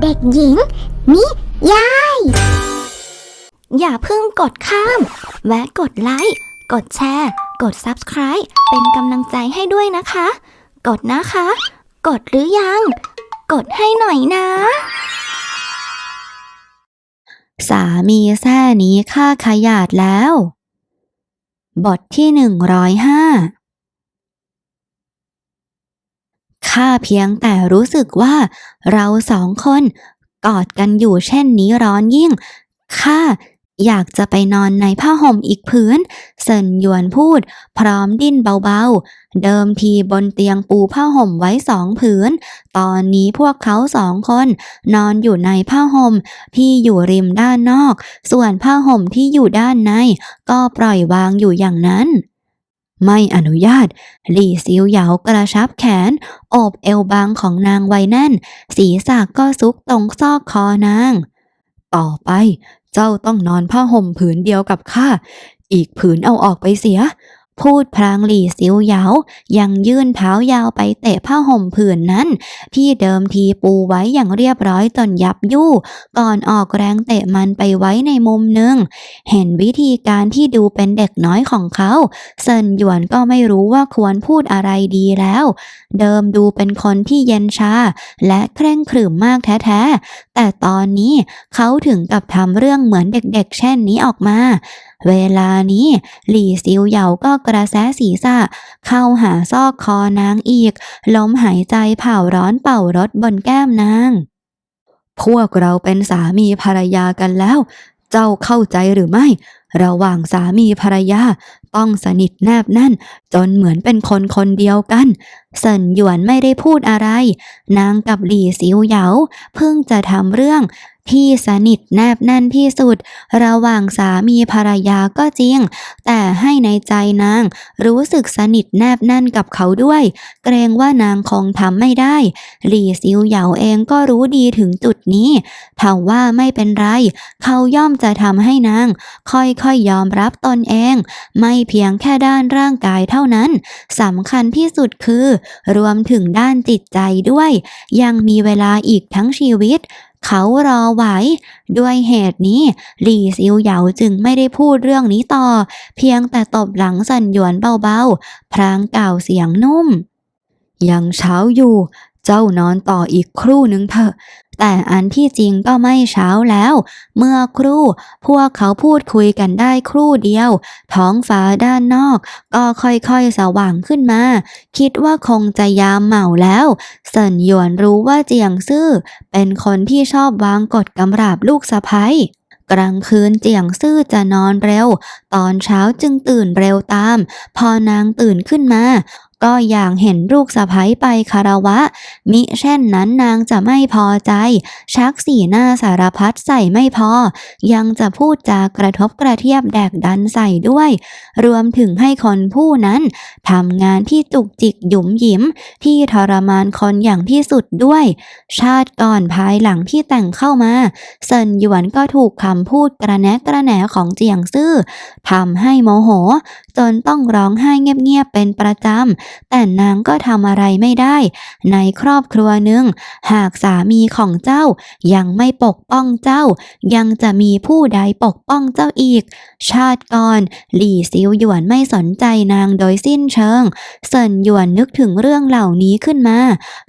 เด็กหญิง นิยาย อย่าเพิ่งกดข้าม แวะกดไลค์ กดแชร์ กด Subscribe เป็นกำลังใจให้ด้วยนะคะ กดนะคะ กดหรือยัง กดให้หน่อยนะ สามีแท่นี้ค่าขยาดแล้ว บทที่หนึ่งร้อยห้า ข้าเพียงแต่รู้สึกว่าเราสองคนกอดกันอยู่เช่นนี้ร้อนยิ่ง ข้าอยากจะไปนอนในผ้าห่มอีกพื้น เซินหยวนพูด พร้อมดิ้นเบาๆ เดิมทีบนเตียงปูผ้าห่มไว้สองผืน ตอนนี้พวกเขาสองคน นอนอยู่ในผ้าห่มที่อยู่ริมด้านนอก ส่วนผ้าห่มที่อยู่ด้านใน ก็ปล่อยวางอยู่อย่างนั้น ไม่อนุญาต หลี่ซิวเหยากระชับแขน โอบเอวบางของนางไว้แน่น ศีรษะก็ซุกตรงซอกคอนาง ต่อไป เจ้าต้องนอนผ้าห่มผืนเดียวกับข้า อีกผืนเอาออกไปเสีย พูดพลางหลี่ซิวเหยายังยื่นเท้ายาวไปเตะผ้าห่มผืนนั้น ที่เดิมทีปูไว้อย่างเรียบร้อยจนยับยู่ ก่อนออกแรงเตะมันไปไว้ในมุมหนึ่ง เห็นวิธีการที่ดูเป็นเด็กน้อยของเขา เซินหยวนก็ไม่รู้ว่าควรพูดอะไรดีแล้ว เดิมดูเป็นคนที่เย็นชา และเคร่งขรึมมากแท้ๆ แต่ตอนนี้เขาถึงกับทำเรื่องเหมือนเด็กๆ เช่นนี้ออกมาเวลานี้หลี่ซิวเหยาก็กระแสศีรษะ เข้าหาซอกคอนางอีก ลมหายใจเผาร้อนเป่ารถบนแก้มนาง พวกเราเป็นสามีภรรยากันแล้ว เจ้าเข้าใจหรือไม่ ระหว่างสามีภรรยาต้องสนิทแนบแน่น จนเหมือนเป็นคนคนเดียวกัน เซินหยวนไม่ได้พูดอะไร นางกับหลี่ซิวเหยาเพิ่งจะทำเรื่อง ที่สนิทแนบแน่นที่สุด ระหว่างสามีภรรยาก็จริง แต่ให้ในใจนางรู้สึกสนิทแนบแน่นกับเขาด้วย เกรงว่านางคงทำไม่ได้ หลี่ซิวเหยาเองก็รู้ดีถึงจุดนี้ทว่าไม่เป็นไร เขาย่อมจะทำให้นาง ค่อยๆยยอมรับตนเอง ไม่เพียงแค่ด้านร่างกายเท่านั้นสำคัญที่สุดคือ รวมถึงด้านจิตใจด้วย ยังมีเวลาอีกทั้งชีวิต เขารอไหวด้วยเหตุนี้หลี่ซิวเหยาจึงไม่ได้พูดเรื่องนี้ต่อ เพียงแต่ตบหลังสันหยวนเบาๆ พรางกล่าวเสียงนุ่ม ยังเช้าอยู่ เจ้านอนต่ออีกครู่นึงเถอะ แต่อันที่จริงก็ไม่เช้าแล้ว เมื่อครู่พวกเขาพูดคุยกันได้ครู่เดียว ท้องฟ้าด้านนอก ก็ค่อยๆสว่างขึ้นมา คิดว่าคงจะยามเหมาแล้วเซินหยวนรู้ว่าเจียงซื่อ เป็นคนที่ชอบวางกฎกำราบลูกสะใภ้กลางคืนเจียงซื่อจะนอนเร็ว ตอนเช้าจึงตื่นเร็วตาม พอนางตื่นขึ้นมา ก็อย่างเห็นลูกสะใภ้ไปคารวะ มิเช่นนั้นนางจะไม่พอใจ ชักสีหน้าสารพัดใส่ไม่พอ ยังจะพูดจากระทบกระเทียบแดกดันใส่ด้วย รวมถึงให้คนผู้นั้นทำงานที่จุกจิกหยุมหยิม ที่ทรมานคนอย่างที่สุดด้วย ชาติก่อนภายหลังที่แต่งเข้ามาเซินหยวนก็ถูกคำพูดกระแนะกระแหนของเจียงซื่อทำให้โมโห จนต้องร้องไห้เงียบๆเป็นประจำแต่นางก็ทำอะไรไม่ได้ ในครอบครัวหนึ่ง หากสามีของเจ้ายังไม่ปกป้องเจ้า ยังจะมีผู้ใดปกป้องเจ้าอีก ชาติก่อนหลี่ซิวหยวนไม่สนใจนางโดยสิ้นเชิง เซินหยวนนึกถึงเรื่องเหล่านี้ขึ้นมา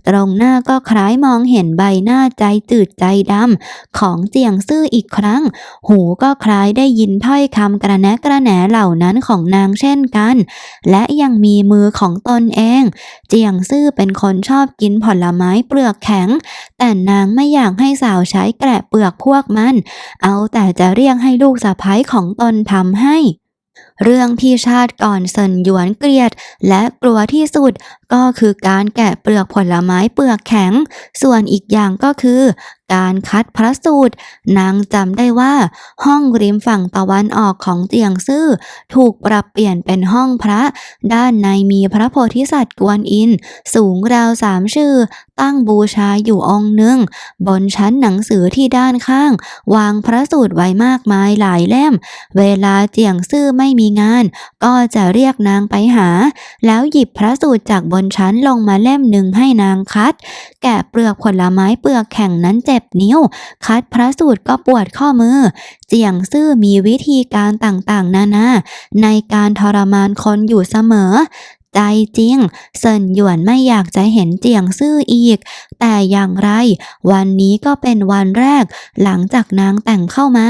ตรงหน้าก็คล้ายมองเห็นใบหน้าใจจืดใจดำของเจียงซื่ออีกครั้ง หูก็คล้ายได้ยินถ้อยคำกระแนะกระแหนเหล่านั้นของนางเช่นกัน และยังมีมือของตนเอง เจียงซื่อเป็นคนชอบกินผลไม้เปลือกแข็ง แต่นางไม่อยากให้สาวใช้แกะเปลือกพวกมัน เอาแต่จะเรียกให้ลูกสะพ้ายของตนทำให้เรื่องที่ชาติก่อนเซินหยวนเกลียด และกลัวที่สุดก็คือการแกะเปลือกผลไม้เปลือกแข็ง ส่วนอีกอย่างก็คือ การคัดพระสูตร นางจำได้ว่า ห้องริมฝั่งตะวันออกของเจียงซื่อ ถูกปรับเปลี่ยนเป็นห้องพระ ด้านในมีพระโพธิสัตว์กวนอิน สูงราวสามชื่อ ตั้งบูชาอยู่องค์หนึ่ง บนชั้นหนังสือที่ด้านข้าง วางพระสูตรไว้มากมายหลายเล่ม เวลาเจียงซื่อไม่มีงาน ก็จะเรียกนางไปหา แล้วหยิบพระสูตรจากบนชั้นลงมาเล่มหนึ่งให้นางคัด แกะเปลือกผลไม้เปลือกแข็งนั้นเจ็บนิ้ว คัดพระสูตรก็ปวดข้อมือ เจียงซื่อมีวิธีการต่างๆ นานา ในการทรมานคนอยู่เสมอ ใจจริง เซินหยวนไม่อยากจะเห็นเจียงซื่ออีก แต่อย่างไร วันนี้ก็เป็นวันแรก หลังจากนางแต่งเข้ามา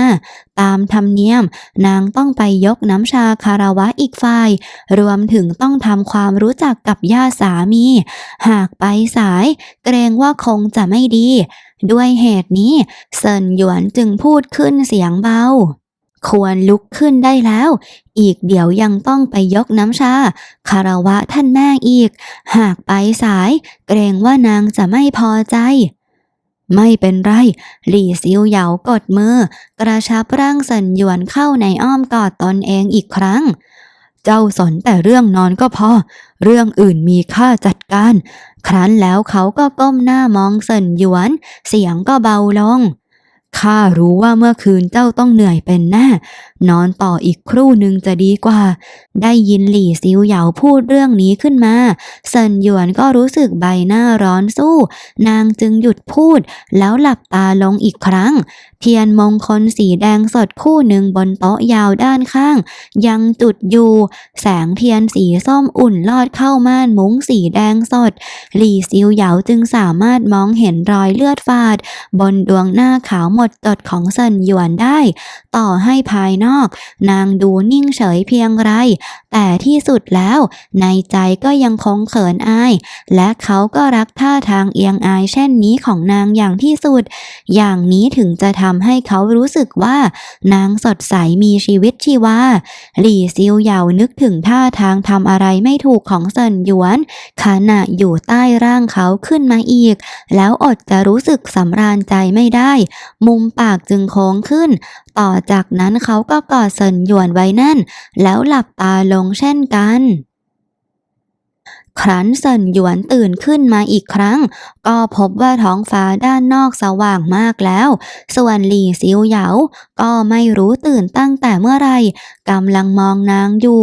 ตามธรรมเนียม นางต้องไปยกน้ำชาคารวะอีกฝ่าย รวมถึงต้องทำความรู้จักกับญาติสามี หากไปสาย เกรงว่าคงจะไม่ดี ด้วยเหตุนี้ เซินหยวนจึงพูดขึ้นเสียงเบา ควรลุกขึ้นได้แล้ว อีกเดี๋ยวยังต้องไปยกน้ำชา คารวะท่านแม่อีก หากไปสาย เกรงว่านางจะไม่พอใจ ไม่เป็นไร หลี่ซิวเหยากดมือ กระชับร่างเซินหยวนเข้าในอ้อมกอดตนเองอีกครั้ง เจ้าสนแต่เรื่องนอนก็พอ เรื่องอื่นมีค่าจัดการ ครั้นแล้วเขาก็ก้มหน้ามองเซินหยวน เสียงก็เบาลง ข้ารู้ว่าเมื่อคืนเจ้าต้องเหนื่อยเป็นแน่ นอนต่ออีกครู่หนึ่งจะดีกว่า ได้ยินหลี่ซิวเหยาพูดเรื่องนี้ขึ้นมา เซินหยวนก็รู้สึกใบหน้าร้อนสู้ นางจึงหยุดพูด แล้วหลับตาลงอีกครั้งเทียนมงคลสีแดงสดคู่หนึ่งบนโต๊ะยาวด้านข้าง ยังจุดอยู่ แสงเทียนสีส้มอุ่นลอดเข้าม่านมุ้งสีแดงสด หลี่ซิวเหยาจึงสามารถมองเห็นรอยเลือดฝาด บนดวงหน้าขาวหมดจดของเซินหยวนได้ ต่อให้ภายนอก นางดูนิ่งเฉยเพียงไร แต่ที่สุดแล้ว ในใจก็ยังคงเขินอาย และเขาก็รักท่าทางเอียงอายเช่นนี้ของนางอย่างที่สุด อย่างนี้ถึงจะทำำให้เขารู้สึกว่า นางสดใสมีชีวิตชีวา หลี่ซิวเหยานึกถึงท่าทางทำอะไรไม่ถูกของเซินหยวนขณะอยู่ใต้ร่างเขาขึ้นมาอีก แล้วอดจะรู้สึกสำราญใจไม่ได้ มุมปากจึงโค้งขึ้น ต่อจากนั้นเขาก็กอดเซินหยวนไว้แน่น แล้วหลับตาลงเช่นกัน ครั้นเซินหยวนตื่นขึ้นมาอีกครั้ง ก็พบว่าท้องฟ้าด้านนอกสว่างมากแล้ว ส่วนหลี่ซิวเหยาก็ไม่รู้ตื่นตั้งแต่เมื่อไหรกำลังมองนางอยู่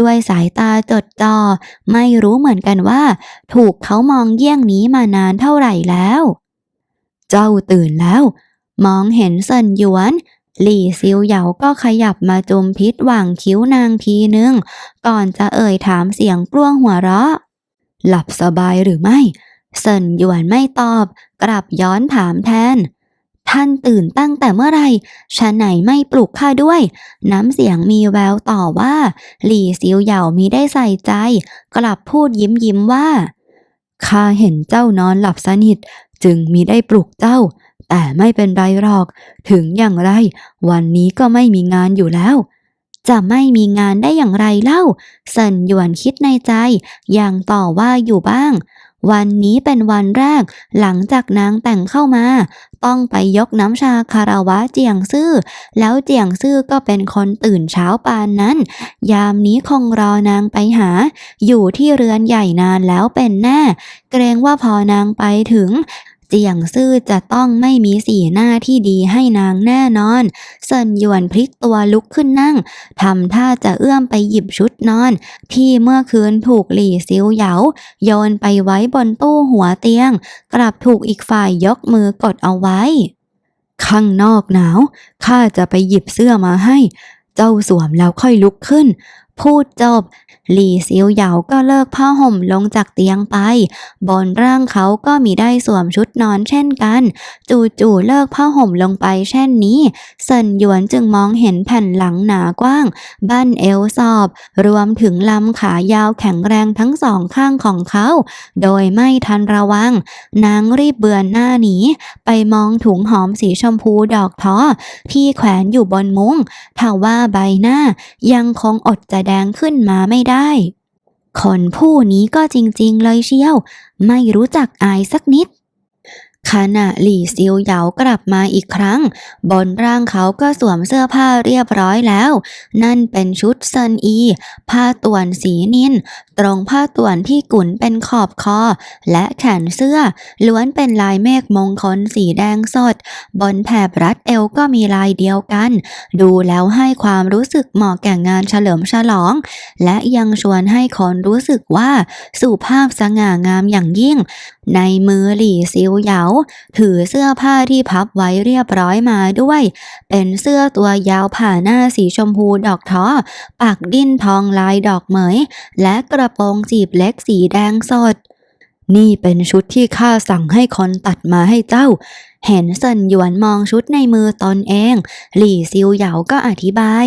ด้วยสายตาจดจ่อไม่รู้เหมือนกันว่า ถูกเขามองเยี่ยงนี้มานานเท่าไหร่แล้ว เจ้าตื่นแล้ว มองเห็นเซินหยวนหลี่ซิวเหยาก็ขยับมาจุมพิษหว่างคิ้วนางทีนึง ก่อนจะเอ่ยถามเสียงกล้วงหัวเราะ หลับสบายหรือไม่เซินหยวนไม่ตอบ กลับย้อนถามแทน ท่านตื่นตั้งแต่เมื่อไรฉะไหนไม่ปลุกข้าด้วย น้ำเสียงมีแววต่อว่า หลี่ซิวเหยามีได้ใส่ใจ กลับพูดยิ้มยิ้มว่าข้าเห็นเจ้านอนหลับสนิท จึงมีได้ปลุกเจ้า แต่ไม่เป็นไรหรอก ถึงอย่างไร วันนี้ก็ไม่มีงานอยู่แล้ว จะไม่มีงานได้อย่างไรเล่า เซินหยวนคิดในใจอย่างต่อว่าอยู่บ้าง วันนี้เป็นวันแรก หลังจากนางแต่งเข้ามา ต้องไปยกน้ำชาคาราวะเจียงซื่อ แล้วเจียงซื่อก็เป็นคนตื่นเช้าปานนั้น ยามนี้คงรอนางไปหา อยู่ที่เรือนใหญ่นานแล้วเป็นแน่ เกรงว่าพอนางไปถึง เจียงซื่อจะต้องไม่มีสีหน้าที่ดีให้นางแน่นอน เซินหยวนพลิกตัวลุกขึ้นนั่งทำท่าจะเอื้อมไปหยิบชุดนอน ที่เมื่อคืนถูกหลี่ซิวเหยาโยนไปไว้บนตู้หัวเตียง กลับถูกอีกฝ่ายยกมือกดเอาไว้ ข้างนอกหนาวข้าจะไปหยิบเสื้อมาให้ เจ้าสวมแล้วค่อยลุกขึ้น พูดจบ หลี่ซิวเหยาก็เลิกผ้าห่มลงจากเตียงไป บนร่างเขาก็มีได้สวมชุดนอนเช่นกัน จู่ๆเลิกผ้าห่มลงไปเช่นนี้เซินหยวนจึงมองเห็นแผ่นหลังหนากว้าง บั้นเอวสอบ รวมถึงลำขายาวแข็งแรงทั้งสองข้างของเขา โดยไม่ทันระวัง นางรีบเบือนหน้าหนีไปมองถุงหอมสีชมพูดอกท้อที่แขวนอยู่บนมุง้งถ้าว่าใบหน้ายังคงอดจะดงขึ้นมาไม่ได้ คนผู้นี้ก็จริงๆเลยเชียว ไม่รู้จักอายสักนิด ขณะหลี่ซิวเหยากลับมาอีกครั้ง บนร่างเขาก็สวมเสื้อผ้าเรียบร้อยแล้ว นั่นเป็นชุดเซินอี ผ้าต่วนสีนิน ตรงผ้าต่วนที่กุนเป็นขอบคอ และแขนเสื้อ ล้วนเป็นลายเมฆมงคลสีแดงสด บนแถบรัดเอวก็มีลายเดียวกัน ดูแล้วให้ความรู้สึกเหมาะแก่งานเฉลิมฉลอง และยังชวนให้คนรู้สึกว่าสุภาพสง่างามอย่างยิ่ง ในมือหลี่ซิวเหยาถือเสื้อผ้าที่พับไว้เรียบร้อยมาด้วย เป็นเสื้อตัวยาวผ่าหน้าสีชมพูดอกท้อปักดิ้นทองลายดอกเหมย และกระโปรงจีบเล็กสีแดงสด นี่เป็นชุดที่ข้าสั่งให้คนตัดมาให้เจ้า เห็นเซินหยวนมองชุดในมือตอนเอง หลี่ซิวเหยาก็อธิบาย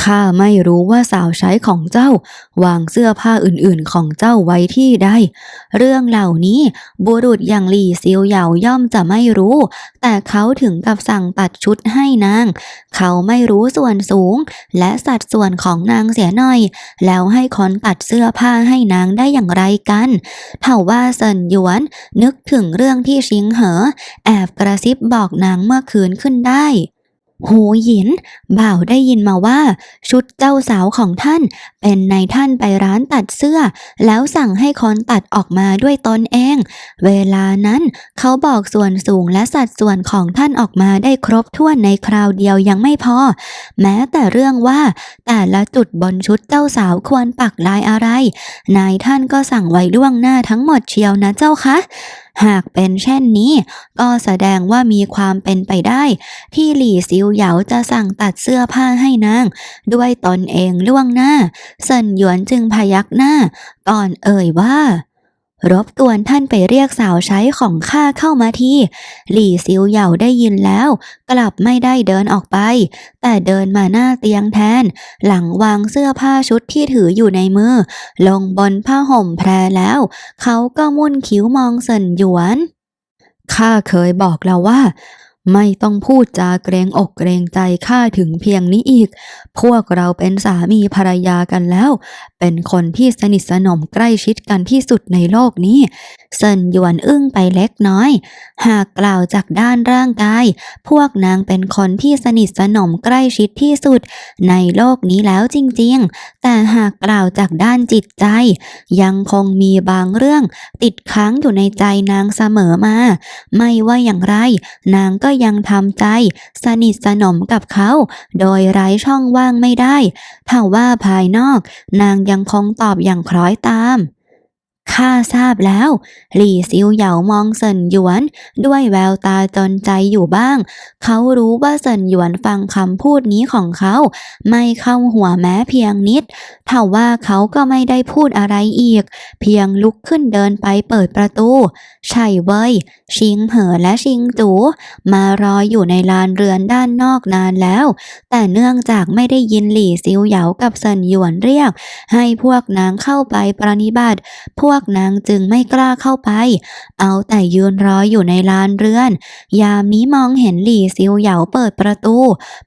ข้าไม่รู้ว่าสาวใช้ของเจ้า วางเสื้อผ้าอื่นๆของเจ้าไว้ที่ใด เรื่องเหล่านี้บุรุษอย่างหลี่ซิวเหยาย่อมจะไม่รู้ แต่เขาถึงกับสั่งตัดชุดให้นาง เขาไม่รู้ส่วนสูง และสัดส่วนของนางเสียหน่อย แล้วให้คนตัดเสื้อผ้าให้นางได้อย่างไรกันเท่าว่าเซินหยวน นึกถึงเรื่องที่ชิงเหอ แอบกระซิบบอกนางเมื่อคืนขึ้นได้ หูหยิน บ่าวได้ยินมาว่า ชุดเจ้าสาวของท่าน เป็นนายท่านไปร้านตัดเสื้อ แล้วสั่งให้คนตัดออกมาด้วยตนเอง เวลานั้นเขาบอกส่วนสูงและสัดส่วนของท่านออกมาได้ครบถ้วนในคราวเดียวยังไม่พอ แม้แต่เรื่องว่า แต่ละจุดบนชุดเจ้าสาวควรปักลายอะไร นายท่านก็สั่งไว้ล่วงหน้าทั้งหมดเชียวนะเจ้าคะหากเป็นเช่นนี้ ก็แสดงว่ามีความเป็นไปได้ ที่หลี่ซิวเหยาจะสั่งตัดเสื้อผ้าให้นาง ด้วยตนเองล่วงหน้า เซินหยวนจึงพยักหน้า ก่อนเอ่ยว่า รบกวนท่านไปเรียกสาวใช้ของข้าเข้ามาที หลี่ซิวเหยาได้ยินแล้ว กลับไม่ได้เดินออกไป แต่เดินมาหน้าเตียงแทน หลังวางเสื้อผ้าชุดที่ถืออยู่ในมือ ลงบนผ้าห่มแพรแล้ว เขาก็มุ่นคิ้วมองเซินหยวน ข้าเคยบอกแล้วว่าไม่ต้องพูดจาเกรงอกเกรงใจข้าถึงเพียงนี้อีก พวกเราเป็นสามีภรรยากันแล้ว เป็นคนที่สนิทสนมใกล้ชิดกันที่สุดในโลกนี้ เซินหยวนอึ้งไปเล็กน้อย หากกล่าวจากด้านร่างกาย พวกนางเป็นคนที่สนิทสนมใกล้ชิดที่สุด ในโลกนี้แล้วจริงๆ แต่หากกล่าวจากด้านจิตใจ ยังคงมีบางเรื่อง ติดค้างอยู่ในใจนางเสมอมา ไม่ว่าอย่างไร นางก็ยังทำใจ สนิทสนมกับเขา โดยไร้ช่องว่างไม่ได้ถ้าว่าภายนอก นางยังังคงตอบอย่างคล้อยตาม ข้าทราบแล้ว หลี่ซิวเหยามองเซินหยวน ด้วยแววตาจนใจอยู่บ้าง เขารู้ว่าเซินหยวนฟังคำพูดนี้ของเขา ไม่เข้าหัวแม้เพียงนิดเท่าว่าเขาก็ไม่ได้พูดอะไรอีก เพียงลุกขึ้นเดินไปเปิดประตู ใช่เว้ย ชิงเหอและชิงจูมารออยู่ในลานเรือนด้านนอกนานแล้ว แต่เนื่องจากไม่ได้ยินหลี่ซิวเหยากับเซินหยวนเรียก ให้พวกนางเข้าไปปรนิบัติพวกนางจึงไม่กล้าเข้าไป เอาแต่ยืนรออยู่ในลานเรือน ยามนี้มองเห็นหลี่ซิวเหยาเปิดประตู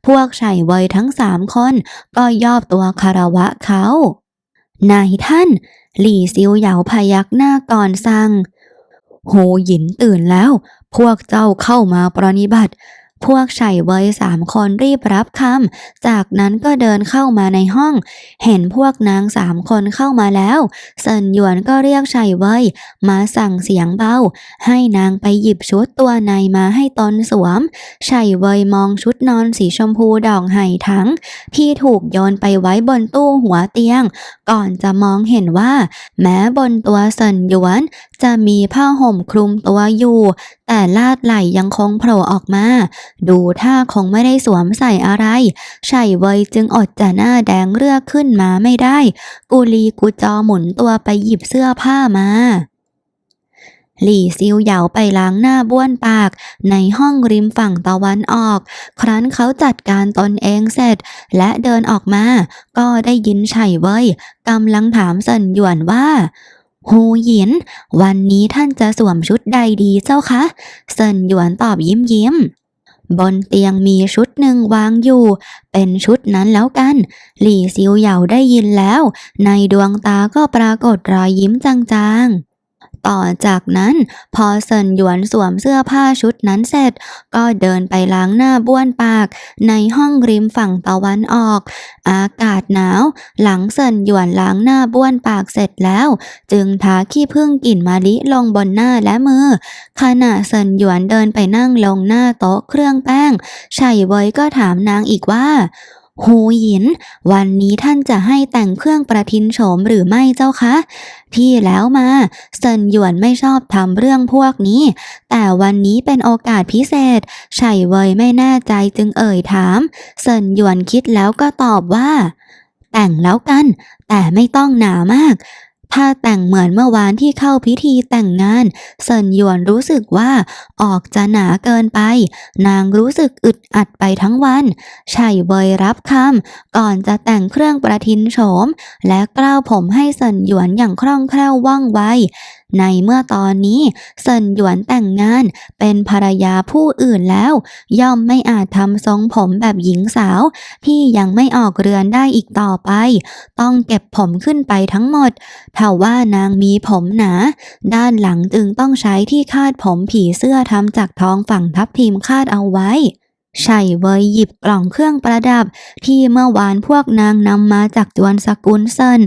พวกไฉเวยทั้งสามคน ก็ยอบตัวคารวะเขานายท่าน หลี่ซิวเหยาพยักหน้าก่อนสั่งโหหยินตื่นแล้ว พวกเจ้าเข้ามาปรนิบัติ พวกไฉเวยสามคนรีบรับคำ จากนั้นก็เดินเข้ามาในห้อง เห็นพวกนางสามคนเข้ามาแล้วเซินหยวนก็เรียกไฉเวยมาสั่งเสียงเบา ให้นางไปหยิบชุดตัวในมาให้ตนสวมไฉเวยมองชุดนอนสีชมพูดอกไห่ทั้ง ที่ถูกโยนไปไว้บนตู้หัวเตียง ก่อนจะมองเห็นว่า แม้บนตัวเซินหยวน จะมีผ้าห่มคลุมตัวอยู่ แต่ลาดไหลยังคงโผล่ออกมาดูท่าคงไม่ได้สวมใส่อะไรไฉเวยจึงอดจะหน้าแดงเรือขึ้นมาไม่ได้กุลีกุจอหมุนตัวไปหยิบเสื้อผ้ามาหลี่ซิวเหยาไปล้างหน้าบ้วนปาก ในห้องริมฝั่งตะวันออก ครั้นเขาจัดการตนเองเสร็จ และเดินออกมา ก็ได้ยินไฉเว่ยกำลังถามเซินหยวนว่าฮูหยิน วันนี้ท่านจะสวมชุดใดดีเจ้าคะ เซินหยวนตอบยิ้มยิ้ม บนเตียงมีชุดหนึ่งวางอยู่ เป็นชุดนั้นแล้วกัน หลี่ซิวเหยาได้ยินแล้ว ในดวงตาก็ปรากฏรอยยิ้มจางๆ ต่อจากนั้น พอเซินหยวนสวมเสื้อผ้าชุดนั้นเสร็จ ก็เดินไปล้างหน้าบ้วนปาก ในห้องริมฝั่งตะวันออก อากาศหนาว หลังเซินหยวนล้างหน้าบ้วนปากเสร็จแล้ว จึงทาขี้ผึ้งกลิ่นมะลิลงบนหน้าและมือ ขณะเซินหยวนเดินไปนั่งลงหน้าโต๊ะเครื่องแป้งไฉเวยก็ถามนางอีกว่า หูหยิน วันนี้ท่านจะให้แต่งเครื่องประทินโฉมหรือไม่เจ้าคะ ที่แล้วมาเซินหยวนไม่ชอบทำเรื่องพวกนี้ แต่วันนี้เป็นโอกาสพิเศษไฉเวยไม่แน่ใจจึงเอ่ยถาม เซินหยวนคิดแล้วก็ตอบว่า แต่งแล้วกัน แต่ไม่ต้องหนามาก ถ้าแต่งเหมือนเมื่อวานที่เข้าพิธีแต่งงานเซินหยวนรู้สึกว่าออกจะหนาเกินไป นางรู้สึกอึดอัดไปทั้งวันไฉเวยรับคำก่อนจะแต่งเครื่องประทินโฉม และกล้าวผมให้เซินหยวนอย่างคล่องแคล่วว่องไวในเมื่อตอนนี้เซินหยวนแต่งงานเป็นภรรยาผู้อื่นแล้ว ย่อมไม่อาจทำทรงผมแบบหญิงสาว ที่ยังไม่ออกเรือนได้อีกต่อไป ต้องเก็บผมขึ้นไปทั้งหมดถ้าว่านางมีผมหนา ด้านหลังจึงต้องใช้ที่คาดผมผีเสื้อทำจากทองฝั่งทับทิมคาดเอาไว้ ไฉเวยหยิบกล่องเครื่องประดับ ที่เมื่อวานพวกนางนำมาจากจวนสกุลเซิน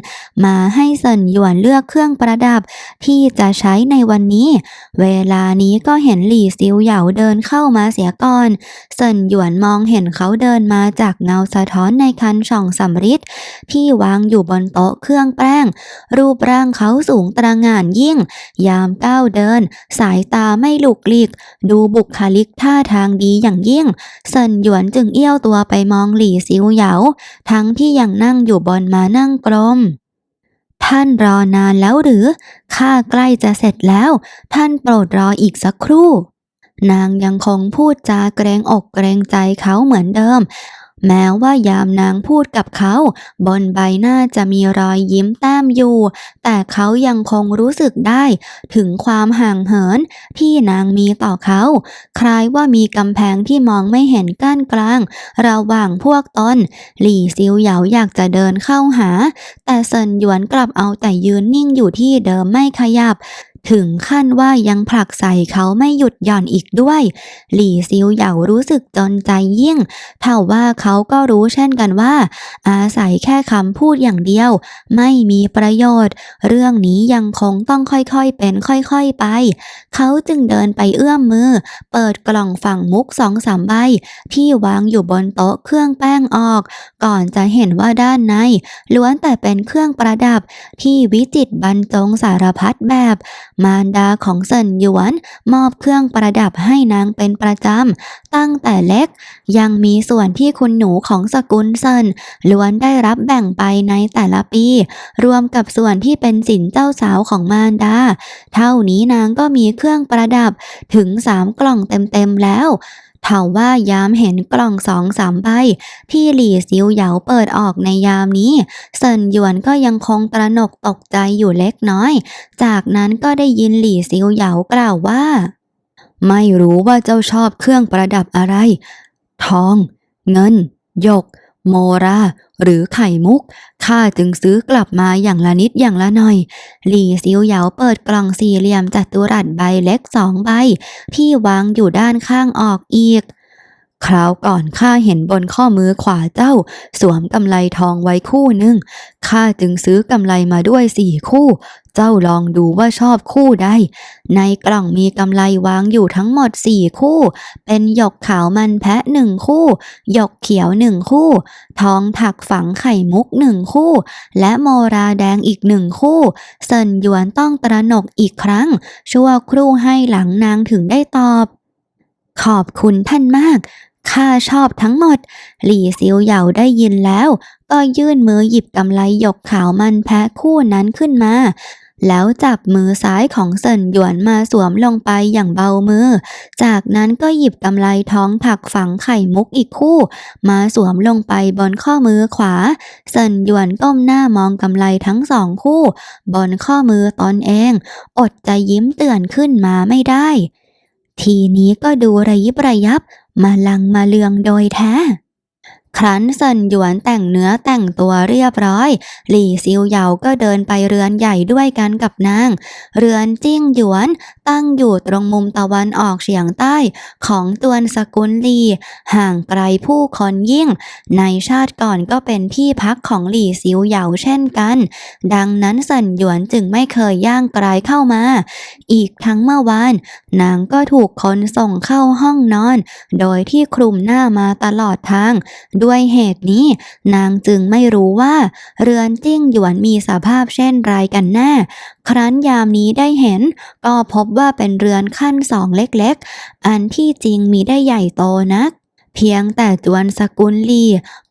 มาให้เซินหยวนเลือกเครื่องประดับ ที่จะใช้ในวันนี้ เวลานี้ก็เห็นหลี่ซิวเหยาเดินเข้ามาเสียก่อนเซินหยวนมองเห็นเขาเดินมาจากเงาสะท้อนในคันช่องสำริดที่วางอยู่บนโต๊ะเครื่องแป้ง รูปร่างเขาสูงตระหง่านยิ่ง ยามก้าวเดิน สายตาไม่หลุกหลีกดูบุคลิกท่าทางดีอย่างยิ่งเซินหยวนจึงเอี้ยวตัวไปมองหลี่ซิวเหยาทั้งที่ยังนั่งอยู่บนมานั่งกลม ท่านรอนานแล้วหรือข้าใกล้จะเสร็จแล้ว ท่านโปรดรออีกสักครู่ นางยังคงพูดจาเกรงอกเกรงใจเขาเหมือนเดิม แม้ว่ายามนางพูดกับเขา บนใบหน้าจะมีรอยยิ้มแต้มอยู่ แต่เขายังคงรู้สึกได้ ถึงความห่างเหินที่นางมีต่อเขา คล้ายว่ามีกำแพงที่มองไม่เห็นก้านกลาง ระหว่างพวกตนหลี่ซิวเหยาอยากจะเดินเข้าหา แต่เซินหยวนกลับเอาแต่ยืนนิ่งอยู่ที่เดิมไม่ขยับ ถึงขั้นว่ายังผลักใส่เขาไม่หยุดหย่อนอีกด้วย หลี่ซิวเหยารู้สึกจนใจยิ่ง เท่าว่าเขาก็รู้เช่นกันว่า อาศัยแค่คำพูดอย่างเดียว ไม่มีประโยชน์ เรื่องนี้ยังคงต้องค่อยๆเป็นค่อยๆไป เขาจึงเดินไปเอื้อมมือ เปิดกล่องฝั่งมุกสองสามใบ ที่วางอยู่บนโต๊ะเครื่องแป้งออก ก่อนจะเห็นว่าด้านใน ล้วนแต่เป็นเครื่องประดับที่วิจิตรบรรจงสารพัดแบบมารดาของเซินหยวนมอบเครื่องประดับให้นางเป็นประจำ ตั้งแต่เล็ก ยังมีส่วนที่คุณหนูของสกุลเซินล้วนได้รับแบ่งไปในแต่ละปี รวมกับส่วนที่เป็นสินเจ้าสาวของมารดา เท่านี้นางก็มีเครื่องประดับถึงสามกล่องเต็มๆแล้ว เท่าว่ายามเห็นกล่องสองสามใบที่หลี่ซิวเหยาเปิดออกในยามนี้เซินหยวนก็ยังคงตระหนกตกใจอยู่เล็กน้อย จากนั้นก็ได้ยินหลี่ซิวเหยากล่าวว่า ไม่รู้ว่าเจ้าชอบเครื่องประดับอะไร ทอง เงิน หยก โมรา หรือไข่มุก ข้าจึงซื้อกลับมาอย่างละนิดอย่างละหน่อย หลี่ซิวเหยาเปิดกล่องสี่เหลี่ยมจัตุรัสใบเล็กสองใบ ที่วางอยู่ด้านข้างออกอีก คราวก่อนข้าเห็นบนข้อมือขวาเจ้า สวมกำไลทองไว้คู่หนึ่งข้าจึงซื้อกำไลมาด้วยสี่คู่ เจ้าลองดูว่าชอบคู่ใด ในกล่องมีกำไลวางอยู่ทั้งหมดสี่คู่ เป็นหยกขาวมันแพะหนึ่งคู่ หยกเขียวหนึ่งคู่ ทองถักฝังไข่มุกหนึ่งคู่ และโมราแดงอีกหนึ่งคู่เซินหยวนต้องตระหนกอีกครั้ง ชั่วครู่ให้หลังนางถึงได้ตอบ ขอบคุณท่านมาก ข้าชอบทั้งหมด หลี่ซิวเหยาได้ยินแล้ว ก็ยื่นมือหยิบกำไลหยกขาวมันแพะคู่นั้นขึ้นมา แล้วจับมือซ้ายของเซินหยวนมาสวมลงไปอย่างเบามือ จากนั้นก็หยิบกำไลท้องถักฝังไข่มุกอีกคู่ มาสวมลงไปบนข้อมือขวา เซินหยวนก้มหน้ามองกำไลทั้งสองคู่ บนข้อมือตนเอง อดจะยิ้มเตือนขึ้นมาไม่ได้ทีนี้ก็ดูระยิบระยับ มาลังมาเลืองโดยแท้ ครั้นเซินหยวนแต่งเนื้อแต่งตัวเรียบร้อย หลี่ซิวเหยาก็เดินไปเรือนใหญ่ด้วยกันกับนาง เรือนจิ้งหยวนตั้งอยู่ตรงมุมตะวันออกเฉียงใต้ของตวนสกุลลีห่างไกลผู้คนยิ่ง ในชาติก่อนก็เป็นที่พักของหลี่ซิวเหยาเช่นกัน ดังนั้นเซินหยวนจึงไม่เคยย่างไกลเข้ามา อีกทั้งเมื่อวาน นางก็ถูกคนส่งเข้าห้องนอน โดยที่คลุมหน้ามาตลอดทางด้วยเหตุนี้ นางจึงไม่รู้ว่า เรือนจิ้งหยวนมีสภาพเช่นไรกันแน่ ครั้นยามนี้ได้เห็น ก็พบว่าเป็นเรือนขั้นสองเล็กๆ อันที่จริงมีได้ใหญ่โตนักเพียงแต่จวนสกุลลี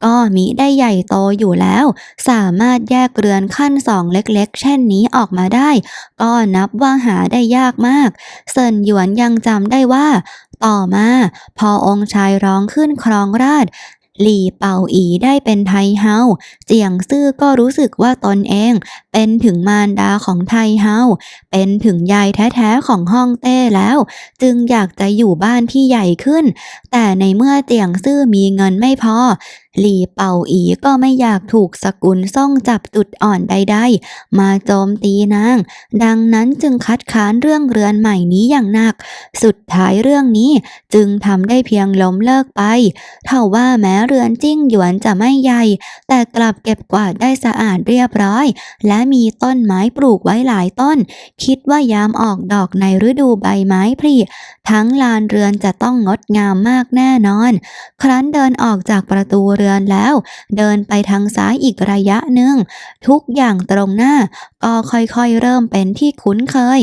ก็มิได้ใหญ่โตอยู่แล้ว สามารถแยกเรือนขั้นสองเล็กๆ เช่นนี้ออกมาได้ ก็นับว่าหาได้ยากมาก เซินหยวนยังจำได้ว่า ต่อมา พอองค์ชายร้องขึ้นครองราช หลี่เป่าอีได้เป็นไทเฮา เจียงซื่อก็รู้สึกว่าตนเอง เป็นถึงมารดาของไทเฮา เป็นถึงยายแท้ๆของฮ่องเต้แล้ว จึงอยากจะอยู่บ้านที่ใหญ่ขึ้น แต่ในเมื่อเจียงซื่อมีเงินไม่พอ หลี่เป่าอีก็ไม่อยากถูกสกุลซ่องจับจุดอ่อนใดๆ มาโจมตีนาง ดังนั้นจึงคัดค้านเรื่องเรือนใหม่นี้อย่างหนัก สุดท้ายเรื่องนี้จึงทำได้เพียงล้มเลิกไปเท่าว่าแม้เรือนจิ้งหยวนจะไม่ใหญ่ แต่กลับเก็บกวาดได้สะอาดเรียบร้อย และมีต้นไม้ปลูกไว้หลายต้น คิดว่ายามออกดอกในฤดูใบไม้ผลิทั้งลานเรือนจะต้องงดงามมากแน่นอน ครั้นเดินออกจากประตูเรือนแล้ว เดินไปทางซ้ายอีกระยะหนึ่ง ทุกอย่างตรงหน้า ก็ค่อยๆเริ่มเป็นที่คุ้นเคย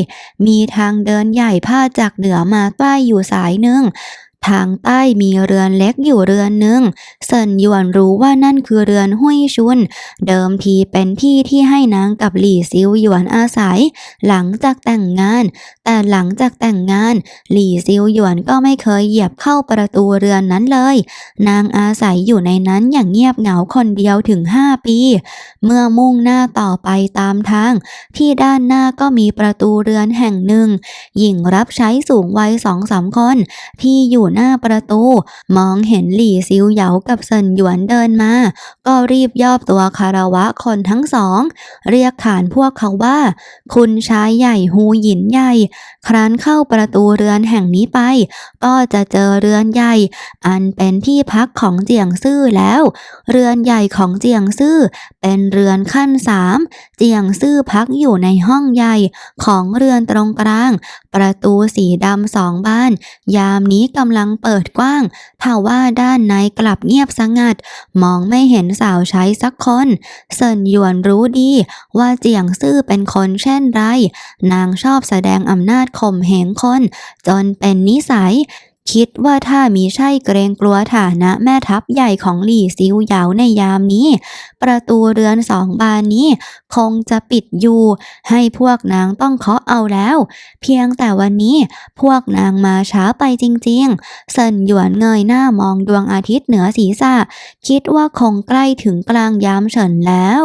มีทางเดินใหญ่พาดจากเหนือมาใต้อยู่สายหนึ่ง ทางใต้มีเรือนเล็กอยู่เรือนหนึ่งเซินหยวนรู้ว่านั่นคือเรือนห้วยชุน เดิมทีเป็นที่ที่ให้นางกับหลี่ซิวหยวนอาศัย หลังจากแต่งงาน แต่หลังจากแต่งงาน หลี่ซิวหยวนก็ไม่เคยเหยียบเข้าประตูเรือนนั้นเลย นางอาศัยอยู่ในนั้นอย่างเงียบเหงาคนเดียวถึงห้าปี เมื่อมุ่งหน้าต่อไปตามทาง ที่ด้านหน้าก็มีประตูเรือนแห่งหนึ่ง หญิงรับใช้สูงวัยสองสามคน ที่อยู่หน้าประตู มองเห็นหลี่ซิวเหยากับเซินหยวนเดินมา ก็รีบย่อตัวคารวะคนทั้งสอง เรียกขานพวกเขาว่า คุณชายใหญ่ฮูหยินใหญ่ ครั้นเข้าประตูเรือนแห่งนี้ไป ก็จะเจอเรือนใหญ่ อันเป็นที่พักของเจียงซื่อแล้ว เรือนใหญ่ของเจียงซื่อเป็นเรือนขั้นสามเจียงซื่อพักอยู่ในห้องใหญ่ของเรือนตรงกลาง ประตูสีดำสองบาน ยามนี้กำลังเปิดกว้างถ้าว่าด้านในกลับเงียบสงัด มองไม่เห็นสาวใช้สักคน เซินหยวนรู้ดี ว่าเจียงซื่อเป็นคนเช่นไร นางชอบแสดงอำนาจข่มเหงคน จนเป็นนิสัย คิดว่าถ้ามีใช่เกรงกลัวฐานะแม่ทัพใหญ่ของหลี่ซิวเหยาในยามนี้ ประตูเรือนสองบานนี้ คงจะปิดอยู่ ให้พวกนางต้องเคาะเอาแล้ว เพียงแต่วันนี้พวกนางมาช้าไปจริงๆ เซินหยวนเงยหน้ามองดวงอาทิตย์เหนือศีรษะ คิดว่าคงใกล้ถึงกลางยามเฉินแล้ว